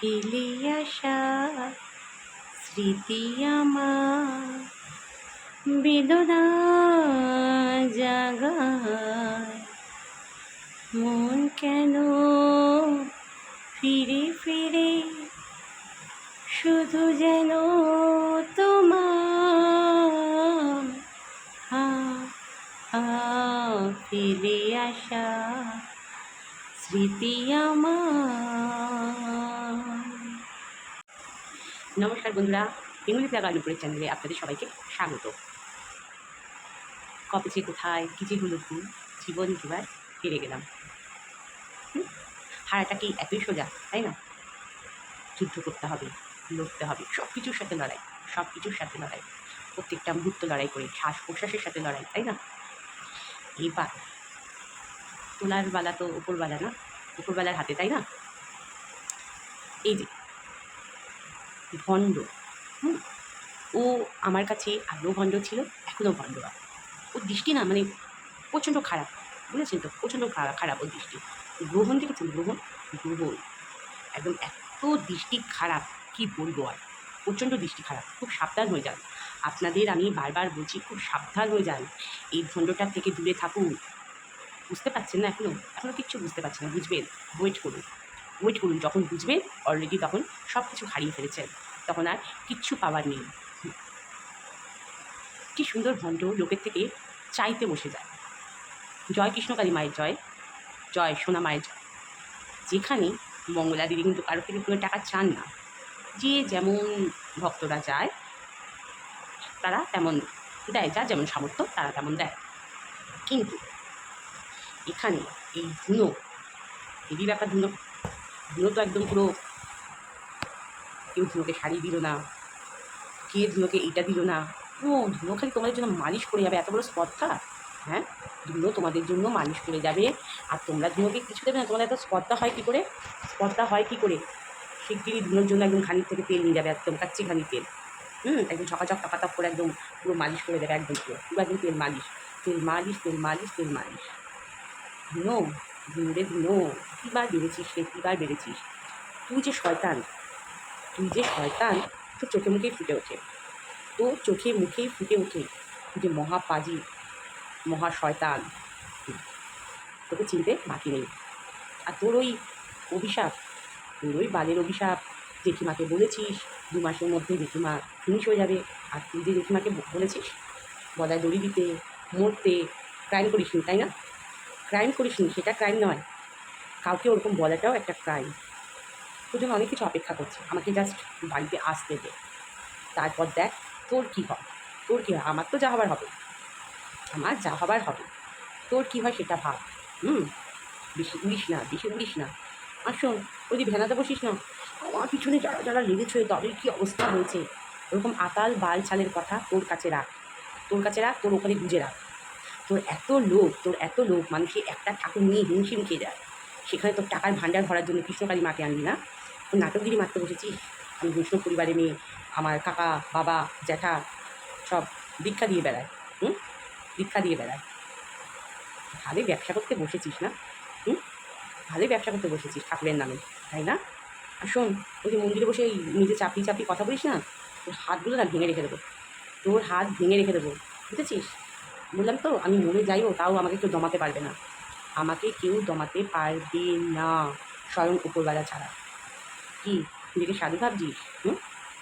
ফেলে আসা স্মৃতি আমার। বেদনা জাগায় মন কেন ফিরে ফিরে? শুধু যেন তোমার হা হা ফেলে আসা স্মৃতি আমার। নমস্কার বন্ধুরা বেঙ্গলি প্লাগ আলুপুরের চ্যানেলে আপনাদের সবাইকে স্বাগত। কবে যে কোথায়, কী যে হলো জীবন জুয়ার হেরে গেলাম? হারাটা কি এতই সোজা, তাই না? যুদ্ধ করতে হবে, লড়তে হবে সব কিছুর সাথে লড়াই সব কিছুর সাথে লড়াই, প্রত্যেকটা মুহূর্ত লড়াই করে শ্বাস প্রশ্বাসের সাথে লড়াই, তাই না? এবার, তোলার বেলা তো উপরবেলা না উপরবেলার হাতে, তাই না? এই যে ভণ্ড, হুম? ও আমার কাছে আগেও ভণ্ড ছিল এখনও ভণ্ড ওর দৃষ্টি না মানে প্রচণ্ড খারাপ, বুঝেছেন তো? প্রচণ্ড খারাপ খারাপ ওর দৃষ্টি। গ্রহণ দেখেছেন? গ্রহণ? গ্রহণ। একদম এত দৃষ্টি খারাপ, কি বলব আর? প্রচণ্ড দৃষ্টি খারাপ, খুব সাবধান হয়ে যান। আপনাদের আমি বারবার বলছি, খুব সাবধান হয়ে যান। এই ভণ্ডটার থেকে দূরে থাকুন। বুঝতে পারছেন না এখনও এখনও কিচ্ছু বুঝতে পারছেন না, বুঝবেন? ওয়েট করুন। ওয়েট করুন, যখন বুঝবেন অলরেডি তখন সব কিছু হারিয়ে ফেলেছেন, তখন আর কিচ্ছু পাওয়ার নেই। কি সুন্দর ভণ্ড লোকের থেকে চাইতে বসে যায়। জয় কৃষ্ণকালী মায়ের জয় জয় সোনা মায়ের জয়। যেখানে মঙ্গলা দিদি কিন্তু কারও থেকে কোনো টাকা চান না। যে যেমন ভক্তরা যায় তারা তেমন দেয় যা যেমন সামর্থ্য, তারা তেমন দেয়। কিন্তু এখানে এই ধুনো এরই ব্যাপার ধুনো ধুনো তো একদম পুরো কেউ ধুনোকে শাড়ি দিল না, কে ধুনোকে এটা দিল না ও ধুনো খালি তোমাদের জন্য মালিশ করে যাবে, এত বড় স্পর্ধা? হ্যাঁ? ধুনো তোমাদের জন্য মালিশ করে যাবে, আর তোমরা ধুনোকে কিছু দেবে না, তোমাদের এত স্পর্ধা হয় কী করে? স্পর্ধা হয় কী করে? শিগগিরই ধুনোর জন্য একদম খানিক থেকে তেল নিয়ে যাবে, একদম কাচ্চি খানি তেল। হুম? একদম চকাচক টাকাটাপ করে একদম পুরো মালিশ করে দেবে, একদম পুরো। পুরো একদম তেল মালিশ তেল মালিশ তেল মালিশ তেল মালিশ। ধুনো ধুনো রে ধুনো কীবার বেড়েছিস রে, কীবার বেড়েছিস? তুই যে শয়তান, তুই যে শয়তান, তোর চোখে মুখেই ফুটে ওঠে। তোর চোখে মুখেই ফুটে ওঠে যে মহাপাজি মহা শয়তান। তোকে চিনতে বাকি নেই। আর তোর ওই অভিশাপ, তোর ওই বালের অভিশাপ, জেঠিমাকে বলেছিস, দু মাসের মধ্যে জেঠিমা ফিনিশ হয়ে যাবে। আর তুই যে জেঠিমাকে বলেছিস, গলায় দড়ি দিতে, মরতে ক্রাইম করিস তাই না? ক্রাইম করিস নি সেটা ক্রাইম নয়। কাউকে ওরকম বলাটাও একটা ক্রাইম তোর জন্য অনেক কিছু অপেক্ষা করছে, আমাকে জাস্ট বাড়িতে আসতে দে। তারপর দেখ, তোর কী হয়? তোর কী হয়? আমার তো যা হবার হবে। আমার যা হবার হবে। তোর কী হয় সেটা ভাব। হুম? বেশি উড়িস না, বেশি উড়িস না। আর শোন ওই যে ভেনাতে বসিস না? আমার পিছনে যারা যারা লেগেছে, তাদের কী অবস্থা হয়েছে? ওরকম আতাল বাল ছালের কথা তোর কাছে রাখ। তোর কাছে রাখ, তোর ওখানে গুজে রাখ। তোর এত লোক তোর এত লোক মানুষের একটা ঠাকুর নিয়ে হিমশিম খেয়ে যায়। সেখানে তোর টাকার ভাণ্ডার ভরার জন্য কৃষ্ণকালী মাকে আনবি না? তোর নাটকগিরি মারতে বসেছিস আমি বৈষ্ণব পরিবারে মেয়ে, আমার কাকা, বাবা, জ্যাঠা, সব দীক্ষা দিয়ে বেড়ায়, হুম? দীক্ষা দিয়ে বেড়ায়। ভালোই ব্যবসা করতে বসেছিস না? হুম? ভালোই ব্যবসা করতে বসেছিস ঠাকুরের নামে, তাই না? আর শোন, ওই যে মন্দিরে বসে এই নিজে চাপি চাপি কথা বলিস না? তোর হাতগুলো না ভেঙে রেখে দেবো। তোর হাত ভেঙে রেখে দেবো, বুঝেছিস? বললাম তো, আমি মরে যাইও তাও আমাকে কেউ দমাতে পারবে না। আমাকে কেউ দমাতে পারবে না, স্বয়ং উপরবেলা ছাড়া। কি, নিজেকে সাধু ভাবছিস? হুম?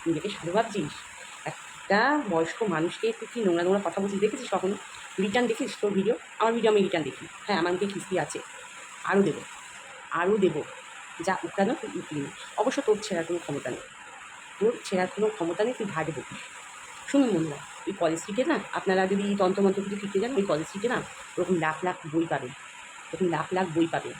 নিজেকে সাধু ভাবছিস? একটা বয়স্ক মানুষকে তুই কি নোংরা নোংরা কথা বলছিস? দেখেছিস কখনো? রিটার্ন দেখিস তোর ভিডিও আমার ভিডিও আমি রিটার্ন দেখি। হ্যাঁ আমার মুখে কিস্তি আছে। আরও দেবো। আরও দেবো। যা উঠলানো তুই উঠলি অবশ্য তোর ছেঁড়ার কোনো ক্ষমতা নেই। তোর ছেঁড়ার কোনো ক্ষমতা নেই, তুই ভাগে বকিস। শুনুন বন্ধুরা ওই কলেজ স্ট্রিটে না, আপনারা যদি তন্ত্রমন্ত্র কিছু শিখতে যান, ওই কলেজ স্ট্রিটে না, ওরকম লাখ লাখ বই পাবেন। ওরকম লাখ লাখ বই পাবেন।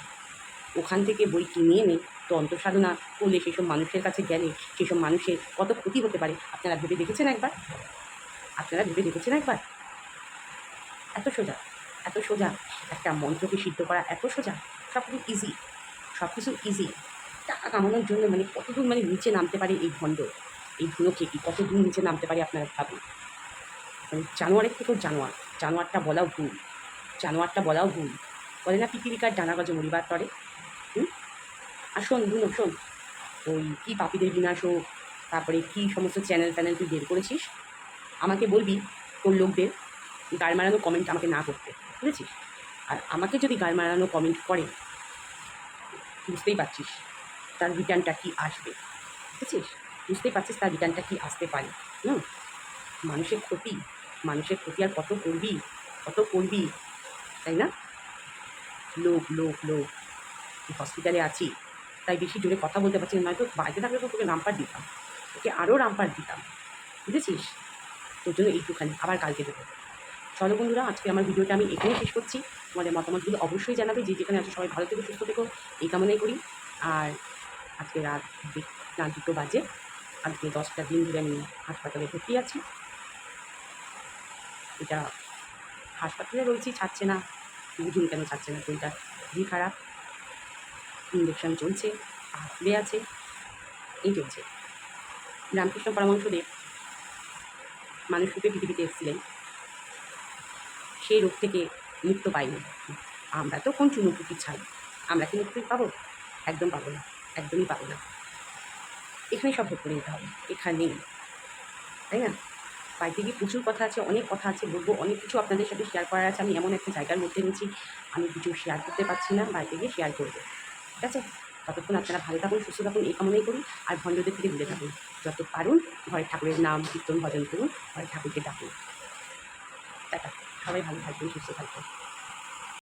ওখান থেকে বই কিনে এনে তন্ত্র সাধনা করলে সেসব মানুষের কাছে গেলে, সেসব মানুষের কত ক্ষতি হতে পারে, আপনারা ভেবে দেখেছেন একবার? আপনারা ভেবে দেখেছেন একবার? এত সোজা এত সোজা। একটা মন্ত্রকে সিদ্ধ করা এত সোজা। সব কিছু ইজি সব কিছু ইজি টাকা কামানোর জন্য মানে কতদূর মানে নিচে নামতে পারে এই ভণ্ড? এই ধুলো খেকি কতদূর নিচে নামতে পারে আপনারা ভাবুন। মানে জানোয়ারের থেকেও জানোয়ার, জানোয়ারটা বলাও ভুল, জানোয়ারটা বলাও ভুল। বলে না পৃথিবীকার ডানা গজে মরিবার তরে, হুম? আর শোন ধুনো শোন, ওই কী পাপীদের বিনাশ হোক, তারপরে কী সমস্ত চ্যানেল ফ্যানেল তুই বের করেছিস? আমাকে বলবি তোর লোকদের গাল মারানো কমেন্ট আমাকে না করতে, বুঝেছিস? আর আমাকে যদি গাল মারানো কমেন্ট করে, বুঝতেই পারছিস তার রিটার্নটা কি আসবে, বুঝেছিস? বুঝতেই পারছিস তার রিটার্নটা কি আসতে পারে, হুম? মানুষের ক্ষতি মানুষের ক্ষতি আর কত করবি? কত করবি? তাই না? লোক লোক লোক হসপিটালে আছি তাই বেশি জোরে কথা বলতে পারছি না। নয়তো বাড়িতে থাকলে তো তোকে রামপার দিতাম, তোকে আরও রামপার দিতাম। বুঝেছিস? তোর জন্য এইটুখানি, আবার কালকে দেবো। চলো বন্ধুরা, আজকে আমার ভিডিওটা আমি এখানে শেষ করছি। তোমাদের মতামতগুলো অবশ্যই জানাবে, যে যেখানে আছে সবাই ভালো থেকো, সুস্থ থেকো, এই কামনাই করি। আর আজকে রাত রাত দুটো বাজে। আজকে দশটা দিন ধরে আমি হাসপাতালে ভর্তি আছি। এটা হাসপাতালে রয়েছি ছাড়ছে না। বুঝুন কেন ছাড়ছে না? শরীরটা খুবই খারাপ। ইঞ্জেকশন চলছে ফুলে আছে। এই চলছে। রামকৃষ্ণ পরামর্শদেব মানুষ রূপে পৃথিবীতে এসেছিলেন। সেই রোগ থেকে মুক্ত পাইনি। আমরা তো কোন চুনোপুটি ছাই আমরা কি মুক্তি পাবো? একদম পাবো না। একদমই পাবো না। এখানে সব ভোগ করে নিতে হবে। এখানেই। তাই না? বাড়িতে গিয়ে প্রচুর কথা আছে, অনেক কথা আছে, বলব, অনেক কিছু আপনাদের সাথে শেয়ার করার আছে। আমি এমন একটা জায়গার মধ্যে রয়েছি আমি কিছু শেয়ার করতে পারছি না, বাড়িতে গিয়ে শেয়ার করব। ঠিক আছে? ততক্ষণ আপনারা ভালো থাকুন, সুস্থ থাকুন, এই কামনাই করুন আর ভণ্ডদের থেকে দূরে থাকুন। যত পারুন ঘরে ঠাকুরের নাম কীর্তন ভজন করুন ঘরে ঠাকুরকে ডাকুন। টাটা। সবাই ভালো থাকবেন, সুস্থ থাকবেন।